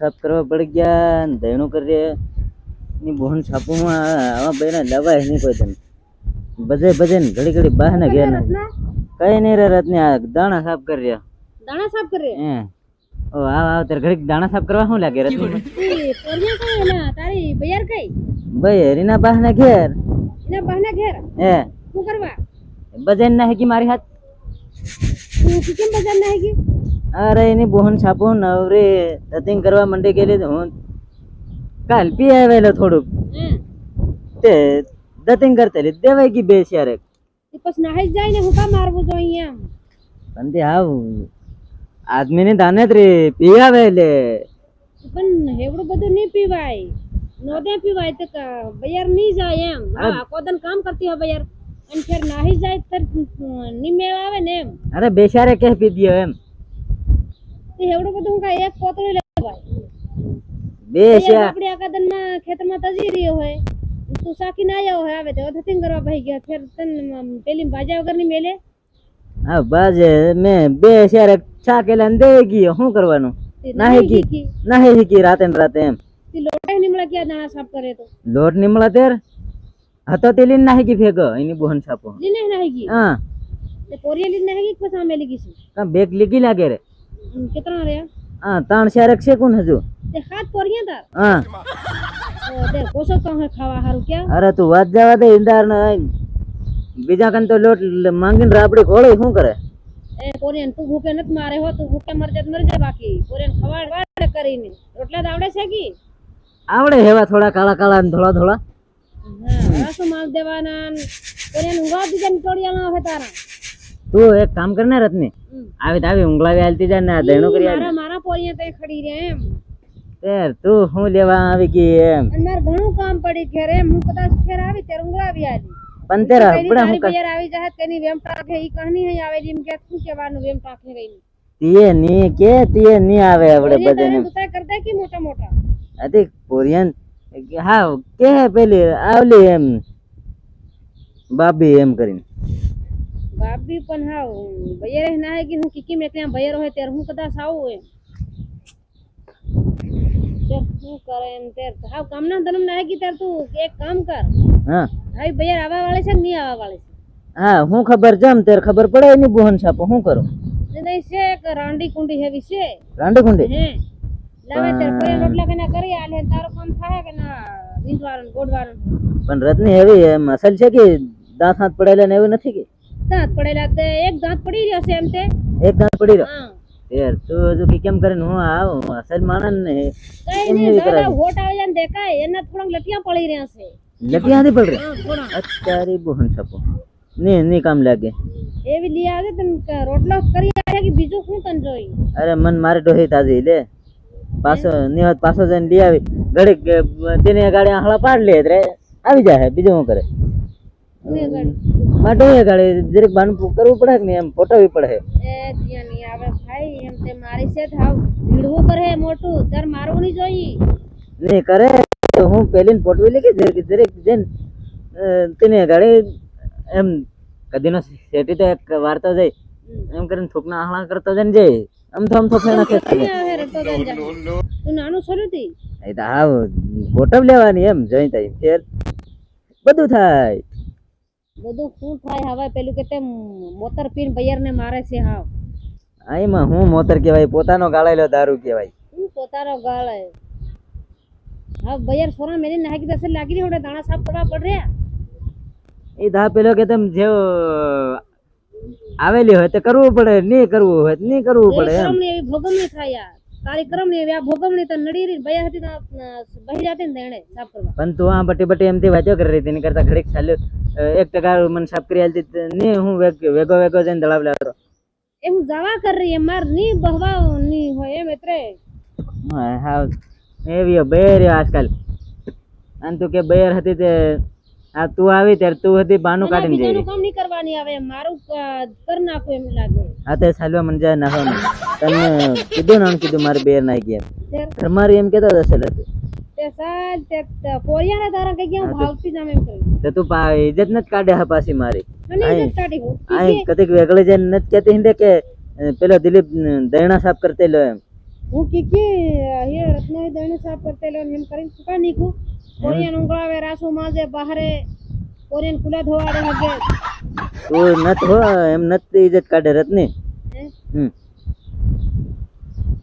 સાફ કરવા પડી ગયા ને ધૈણું કરીએ. ની બોન છાપુમાં આવા બહેના દવાય નહીં કોઈ તને બધે બધે ને ઘડી ઘડી બહાને ઘેર ને. કઈ નહીં રે રત્ની આ દાણા સાફ કરી રહ્યા. દાણા સાફ કરી હે. ઓ આવ આવ તારે ઘડીક દાણા સાફ કરવા શું લાગે કઈ એલા તારી બયાર કઈ? ભાઈ હરીના બહાને ઘેર. એના બહાના ઘેર? હે. શું કરવા? બજેન ના હેકી મારી હાથ? તું કેમ બજાર ના હેગી? અરે એની બોહન છાપો નવરે તતિંગ કરવા માંડી ગયેલી હું કાલ પી આવેલો થોડુંક. તે દતિંગ કરતેલી દેવાઈ ગઈ બે શિયારેક ઈ પછી નાહી જાય ને હું કા મારવું જો અહીંયા પણ તે આદમી ને દાને રે પી આવે લે પણ હેવડું બધું નહીં પીવાય. નોદે પીવાય તો બયાર નહીં જાય એમ. આખો દન કામ કરતી હોય બયાર. અને ફેર નાહી જાય તો નહીં મેળ આવે ને એમ. અરે બેસારે કે પી દ્યો એમ. તે એવડું બધું હું કા એક પોતળી લેવાય બે શિયા આપણી આકાદનમાં ખેતરમાં તજી રહ્યો હોય તું સાકી ના આવ્યો હોય આવે તો ધતિંગ કરવા ભાઈ ગયા ફેર તન પેલી ભાજા વગરની મેલે. હા બાજે મેં બે શારે ચા કેલા ને દે ગઈ શું કરવાનું? તે ના નાહી હેકી ગઈ. ના હેકી રાતે ને રાતે એમ. તે લોટાઈ નીમળા ક્યાં દાણા સાફ કરે તો? લોટ નિમળા તેર? હતો તે લીન ના હેકી ફેંકો એની બોહન છાપો. લીને નાહી ગઈ? હા. તે પોરિયા લીને નાહી ગઈ કે પછી આમે લીગી છે? કાં બેગ લીગી લાગે રે? હમ, કેટલા રહ્યા હા ત્રણ શારેક છે કોણ હજુ? તે હાથ પોરિયા તાર? હા. તો કોસો કહો ખાવા હારું કે અરે તું વાત જવા દે ઇંદાર ને બીજા કન તો લોટ માંગીને રાબડી ખોળે શું કરે? એ પોરિયન તું ભૂખે નત મારે હો તું ભૂખે મર જાય તો મરી જાય બાકી. પોરિયન ખવાડ વાડ કરીને. રોટલા આવડે છે કી? આવડે હેવા થોડા કાળા કાળા ને ધોળા ધોળા. હા રસ માલ દેવાના ને ઉગા ઊંઘવા દીધા ને આવે તારા. તું એક કામ કર ને રત્ની આવી તો આવી ઊંઘલાવી હાલતી જાય ને દેણો કરી મારા મારા પોળિયા તે ખડી રહ્યા એમ. તેર તું હું લેવા આવી ગઈ એમ? અને મારે ઘણું કામ પડી ઘરે હું કદાચ ઘેર આવી ત્યારે ઊંઘાવી આલી. પણ તેર કઈની હું કર આવી જાય તેની વેમ ટાકે ઈ કહાની હે આવેલી એમ કે શું કહેવાનું વેમ ટાકે રહી તીએ ની કે તીએ ની આવે આપણે બધાને તું કરતા કે મોટા મોટા? અધિક પોરિયન હા કે પેલી આવલી એમ. બાબી એમ કરીને. બાપી પણ હાવ બૈયર ના હે કે હું કીકી મેં ત્યાં બૈયર હોય ત્યારે હું કદાચ આવું એમ. શું કરે એમ તે હાવ કામના ધર્મ ના હે કે ત્યારે તું એક કામ કર. હા. હાઈ ભૈયા આવવા વાળે છે કે નહીં આવવા વાળે છે? હા હું ખબર જમ તેર ખબર પડે એની બોહન છાપો હું કરું? નહીં છે એક રાંડી કુંડી હેવી છે. રાંડી કુંડી? હે. લાવે ત્યારે કોઈ રોટલા કના કરી આલે તારો કામ થાય કે ના વીંધવાનું ગોડવાનું પણ રત્ની હેવી અસલ છે કે દાંત હાથ પડેલા ને એવું નથી કે? દાંત પડેલા તે એક દાંત પડી રહ્યો છે એમ તે? એક દાંત પડી રહ્યો? યાર તું હજુ કે કેમ કરીને હું આવ અસલ માણસ ને કઈ નહીં દાદા હોટ આવી ને દેખાય એના થોડાક લટિયા પડી રહ્યા છે. લટિયા થી પડ રહી અત્યારે બોહન છપો. ને ને કામ લાગે. એવી લી આવે તને રોટલો કરી આવે કે બીજું શું તને જોઈ? અરે મન મારે ડોહી તાજી લે. પાછો નિવાત પાછો જઈને લઈ આવી. ઘડીક તેને ગાડી આહળા પાડ લે રે. આવી જાય બીજું શું કરે? ને ગણ. ગાડે જરીક બાનું કરવું પડે કે એમ પોટાવી પડે. એ ત્યાં નહીં આવે ભાઈ એમ તે મારી છે થાવ ભીડવું કરે મોટું તાર મારવું નહીં જોઈ નહીં કરે તો હું પેલી પોટવી લેકે જરીક જરીક જઈને અ, તેને ગાડી એમ કદીનો સેટી તો એક વાર્તો જાય એમ કરીને થૂકના આહળા કરતો જઈને જાય આમ તો આમ તો ફેણા જા. તું નાનું છોડ્યું તી? એ તો હાવ પોટવ લેવાની એમ જોઈ ફેર બધું થાય. બધું શું થાય? હવે પેલું કે તે મોતર પીન બૈયર ને મારે છે હાવ. આ એમાં હું મોતર કહેવાય? પોતાનો ગાળેલો દારૂ કહેવાય. શું પોતાનો ગાળે હા બૈયર સોરા મેલી નાખી દસે લાગી રહી હોડે દાણા સાફ કરવા પડ. રહ્યા એ દા પેલો કે તેમ જે આવેલી હોય તો કરવું પડે નહીં કરવું હોય તો નહીં કરવું પડે એમ. એવી ભોગવણી થાય યાર. તારી કરમણી એવી આ ભોગવણી તો નડી રહી બૈયર હતી તો બહી જાતી ને તેણે સાફ કરવા. પણ તું આ બટી બટી એમથી વાંચો કરી રહી તેની કરતા ઘડીક ચાલ્યું. એક ટકા મને સાફ કરી આલતી હું વેગો વેગો જઈને દળાવ લેતો એમ જવા કર રહી મારની બહવા ની હોય એમ એટલે. હા એવી બેર આજકાલ. અને તું કે બેર હતી તે આ તું આવી ત્યારે તું હતી બાનું કાઢીને જઈ બીજાનું કામ નહીં કરવાની આવે મારું કર નાખો એમ લાગે. હા તે સાલવા મને જાય નાખવાનું તમને કીધું ને કીધું મારે બેર નાખી ગયા. તેર એમ કેતો હશે લે તું. સાલ તે પોરિયાને તારા કઈ ગયા હું ભાવતી આમ એમ કરી તે તું ઇજ્જત નથી કાઢે હા પાછી મારી. અને ઇજ્જત કાઢી હું કદીક વેગળે જઈને નથી કહેતી હિંડે કે પેલો દિલીપ દયણા સાફ કરતેલો એમ. હું કીકી હિયર પોરિયાનું સાફ કરતે લો એમ કરીને સુકા નીકું કોરિયન ઉંગળાવે રાસુ માજે બહારે કોરિયન કુલા ધોવાડે હગે. તું નત હો એમ નત ઇજ્જત કાઢે રત્ની. હમ.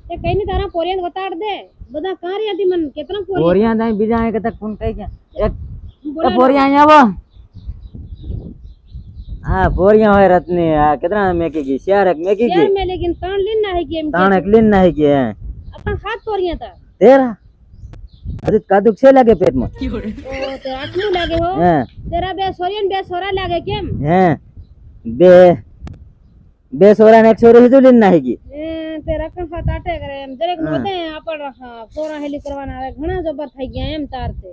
તે કઈને તારા પોરિયા વતાડ દે. બધા કારિયા થી મન કેતરા પોરિયા? પોરિયા દાઈ બીજા એક તક ફોન કઈ ગયા એક તો પોરિયા અહીં આવો. હા પોરિયા હોય રત્ની. આ કેતરા મેકી ગઈ? શેર એક મેકી ગઈ? શેર મે લેકિન તાણ લીન ના હે ગેમ તાણ એક લીન ના હે કે આપણ હાથ પોરિયા તા તેરા? અરે કાદુક છે લાગે પેટમાં? ઓ તે આટલું લાગે હો. તેરા બે સોરિયન બે સોરા લાગે કેમ? હે. બે. બે સોરા ને એક સોરી હિતુ લીન ના હે. ગઈ ए, તે રકમ હાથ આટે કરે એમ. દરેક નોતે આપણ પોરા હેલી કરવાના આવે. ઘણા જબર થઈ ગયા એમ તાર તે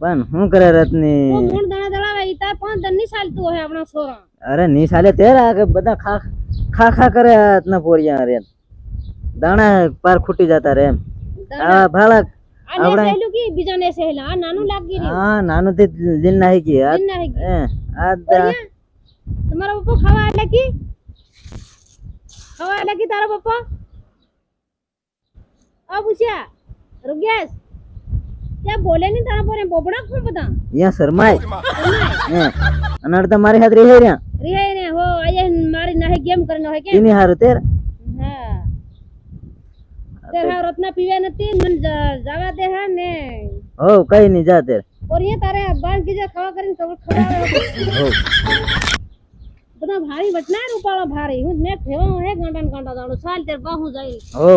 પણ હું કરે રતની? મૂળ દાણા દળાવે ઈ તાર પાંચ દનની ચાલતું હોય આપણા સોરા. અરે ની સાલે તેરા કે બધા ખા ખા ખા કરે આતના પોરિયા રે. દાણા પાર ખૂટી જતા રે એમ. આ ભાળા આ ને સહેલું કી? બીજા ને સહેલા આ નાનું લાગી રહ્યું. હા નાનું તે લીન નાહી ગઈ. દિન ના કી. હે આ દા- પોરિયા, પપ્પા ખાવા કી? ખાવા કી તારા પપ્પા? આ પૂછ્યા રૂગેશ ત્યાં બોલે નહીં તારા પર બોબડા કોણ બધા? અહીંયા શરમાય. હે અને અડધા મારી હાથ રહી રહ્યા. રિહાઈ ને હો આયે મારી નાહે ગેમ કરીને હોય કે એની હારું તેર. હા. તે હા રત્ના પીવે નથી મન જવા દે હા ને. હો કઈ નહીં જા તેર. ઓરિયા તારે બાર કીજે ખાવા કરીને ખબર ખવડાવે હો. બધા ભારી વચના રૂપાળો ભારી. હું મેં થેવા હે ગાંડા ને ગાંડા દાડો. ચાલ તેર બાહુ જાય હો.